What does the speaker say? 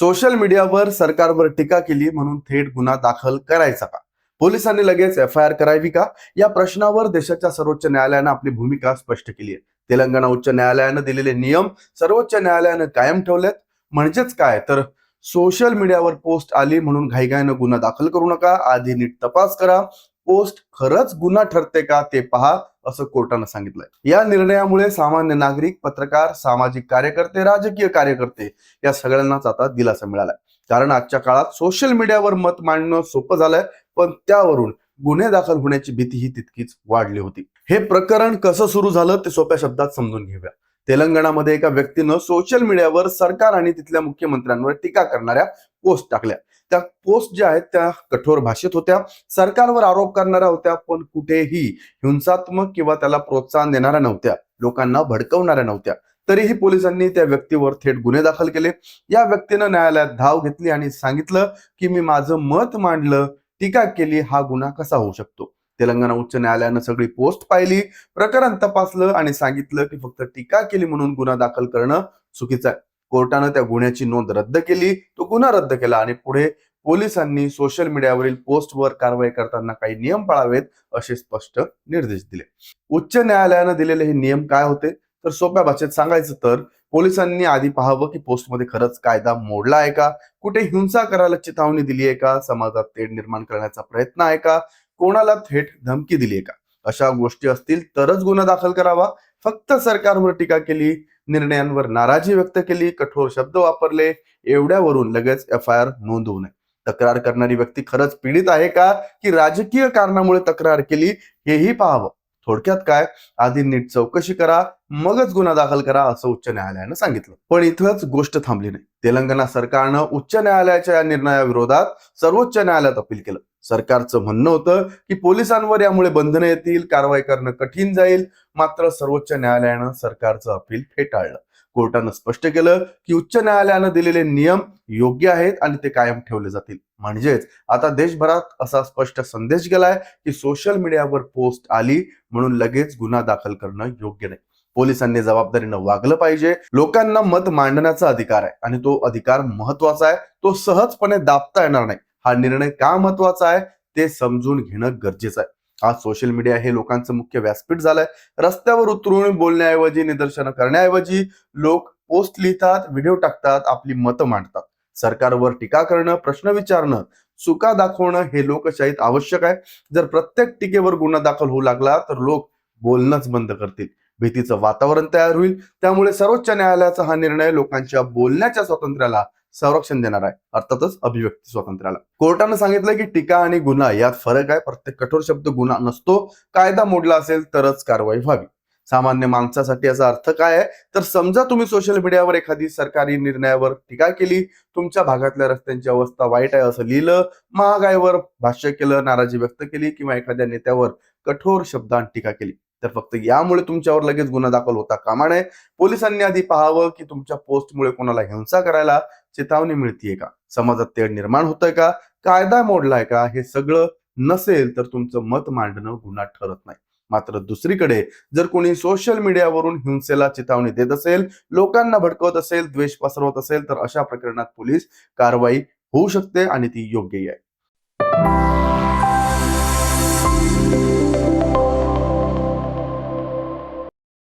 Social मीडियावर सरकारवर टीका केली म्हणून थेट गुन्हा दाखल करायचा का? पोलिसांनी लगेच एफ आय आर करावी का? या प्रश्नावर देशाच्या सर्वोच्च न्यायालयानं आपली भूमिका स्पष्ट केली आहे. तेलंगणा उच्च न्यायालयानं दिलेले नियम सर्वोच्च न्यायालयानं कायम ठेवलेत. म्हणजेच काय? तर सोशल मीडियावर पोस्ट आली म्हणून घाईघाईनं गुन्हा दाखल करू नका. आधी नीट तपास करा. पोस्ट खरंच गुन्हा ठरते का ते पहा. असं कोर्टानं सांगितलंय. या निर्णयामुळे सामान्य नागरिक पत्रकार सामाजिक कार्यकर्ते राजकीय कार्यकर्ते या सगळ्यांनाच आता दिलासा मिळालाय. कारण आजच्या काळात सोशल मीडियावर मत मांडणं सोपं झालंय पण त्यावरून गुन्हे दाखल होण्याची भीती ही तितकीच वाढली होती. हे प्रकरण कसं सुरू झालं ते सोप्या शब्दात समजून घेऊया. तेलंगणामध्ये एका व्यक्तीनं सोशल मीडियावर सरकार आणि तिथल्या मुख्यमंत्र्यांवर टीका करणाऱ्या पोस्ट टाकल्या. त्या पोस्ट ज्या आहेत त्या कठोर भाषेत होत्या. सरकारवर आरोप करणाऱ्या होत्या पण कुठेही हिंसात्मक किंवा त्याला प्रोत्साहन देणाऱ्या नव्हत्या. लोकांना भडकवणाऱ्या नव्हत्या. तरीही पोलिसांनी त्या व्यक्तीवर थेट गुन्हे दाखल केले. या व्यक्तीनं न्यायालयात धाव घेतली आणि सांगितलं की मी माझं मत मांडलं. टीका केली. हा गुन्हा कसा होऊ शकतो? तेलंगणा उच्च न्यायालयानं सगळी पोस्ट पाहिली. प्रकरण तपासलं आणि सांगितलं की फक्त टीका केली म्हणून गुन्हा दाखल करणं चुकीचं आहे. कोर्टानं त्या गुन्ह्याची नोंद रद्द केली तो गुन्हा रद्द केला आणि पुढे पोलिसांनी सोशल मीडियावरील पोस्टवर कारवाई करताना काही नियम पाळावेत असे स्पष्ट निर्देश दिले. उच्च न्यायालयानं दिलेले हे नियम काय होते? तर सोप्या भाषेत सांगायचं तर पोलिसांनी आधी पाहावं की पोस्टमध्ये खरंच कायदा मोडला आहे का? कुठे हिंसा करायला चेतावणी दिली आहे का? समाजात तेढ निर्माण करण्याचा प्रयत्न आहे का? कोणाला थेट धमकी दिली आहे का? अशा गोष्टी असतील तरच गुन्हा दाखल करावा. फक्त सरकारवर टीका केली निर्णयांवर नाराजी व्यक्त केली कठोर शब्द वापरले एवढ्यावरून लगेच एफ आय आर नोंदवू नये. तक्रार करणारी व्यक्ती खरंच पीडित आहे का? की राजकीय कारणामुळे तक्रार केली हेही पाहावं. थोडक्यात काय? आधी नीट चौकशी करा मगच गुन्हा दाखल करा असं उच्च न्यायालयानं सांगितलं. पण इथंच गोष्ट थांबली नाही. तेलंगणा सरकारनं उच्च न्यायालयाच्या या निर्णयाविरोधात सर्वोच्च न्यायालयात अपील केलं. सरकारचं म्हणणं होतं की पोलिसांवर यामुळे बंधनं येतील कारवाई करणं कठीण जाईल मात्र सर्वोच्च न्यायालयानं सरकारचं अपील फेटाळलं. कोर्टानं स्पष्ट केलं की उच्च न्यायालयानं दिलेले नियम योग्य आहेत आणि ते कायम ठेवले जातील. म्हणजेच आता देशभरात असा स्पष्ट संदेश गेलाय की सोशल मीडियावर पोस्ट आली म्हणून लगेच गुन्हा दाखल करणं योग्य नाही. पोलिसांनी जबाबदारीनं वागलं पाहिजे. लोकांना मत मांडण्याचा अधिकार आहे आणि तो अधिकार महत्त्वाचा आहे. तो सहजपणे दाबता येणार नाही. हा निर्णय का महत्त्वाचा आहे? ते समजून घेणं गरजेचं आहे. आज सोशल मीडिया हे लोकांचं मुख्य व्यासपीठ झालंय. रस्त्यावर उतरून बोलण्याऐवजी निदर्शनं करण्याऐवजी लोक पोस्ट लिहितात व्हिडिओ टाकतात आपली मतं मांडतात. सरकारवर टीका करणं प्रश्न विचारणं चुका दाखवणं हे लोकशाहीत आवश्यक आहे. जर प्रत्येक टीकेवर गुन्हा दाखल होऊ लागला तर लोक बोलणंच बंद करतील. भीतीचं वातावरण तयार होईल. त्यामुळे सर्वोच्च न्यायालयाचा हा निर्णय लोकांच्या बोलण्याच्या स्वातंत्र्याला संरक्षण देणार आहे. अर्थातच अभिव्यक्ती स्वातंत्र्याला. कोर्टानं सांगितलं की टीका आणि गुन्हा यात फरक आहे. प्रत्येक कठोर शब्द गुन्हा नसतो. कायदा मोडला असेल तरच कारवाई व्हावी. सामान्य माणसासाठी याचा अर्थ काय आहे? तर समजा तुम्ही सोशल मीडियावर एखादी सरकारी निर्णयावर टीका केली तुमच्या भागातल्या रस्त्यांची अवस्था वाईट आहे असं लिहिलं महागाईवर भाष्य केलं नाराजी व्यक्त केली किंवा एखाद्या नेत्यावर कठोर शब्दांत टीका केली. तर फक्त यामुळे तुमच्यावर लगेच गुन्हा दाखल होता कामा नये. पोलिसांनी आधी पाहावं की तुमच्या पोस्टमुळे कोणाला हिंसा करायला चेतावणी मिळतीये का? समाजात तेढ निर्माण होतंय का? कायदा मोडलाय का? हे सगळं नसेल तर तुमचं मत मांडणं गुन्हा ठरत नाही. मात्र दुसरीकडे जर कोणी सोशल मीडियावरून हिंसेला चितावणी देत असेल लोकांना भडकवत असेल द्वेष पसरवत असेल तर अशा प्रकरणात पोलीस कारवाई होऊ शकते आणि ती योग्यही आहे.